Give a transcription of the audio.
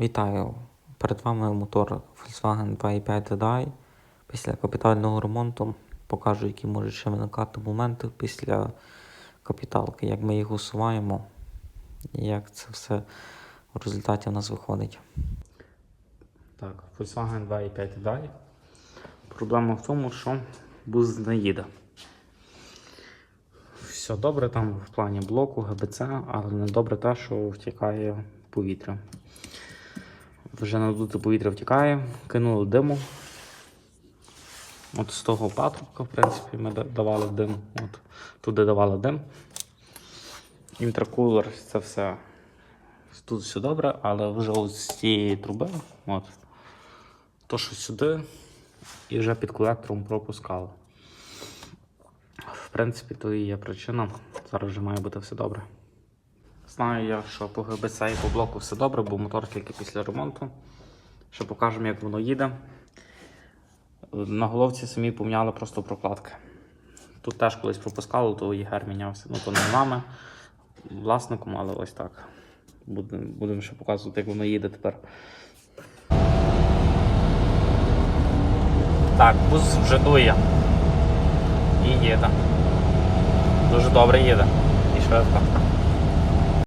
Вітаю! Перед вами мотор Volkswagen 2.5 TDI. Після капітального ремонту покажу, які можуть ще виникати моменти після капіталки, як ми їх усуваємо і як це все в результаті у нас виходить. Так, Volkswagen 2.5 далі. Проблема в тому, що бус не їде. Все добре там в плані блоку, ГБЦ, але не добре те, що втікає повітря. Вже надуте повітря втікає, кинули диму. От з того патрубка, в принципі, ми давали дим. От, туди давали дим. Інтеркулер, це все. Тут все добре, але вже от з цієї труби, от, то, що сюди, і вже під колектором пропускало. В принципі, то і є причина. Зараз вже має бути все добре. Знаю я, що по ГБЦ і по блоку все добре, бо мотор тільки після ремонту. Ще покажемо, як воно їде. На головці самі поміняли просто прокладки. Тут теж колись пропускало, то ЄГР мінявся. Ну, то не нами, власником, але ось так. Будемо будем ще показувати, як воно їде тепер. Так, бус вже дує. І їде. Дуже добре їде. І швидко.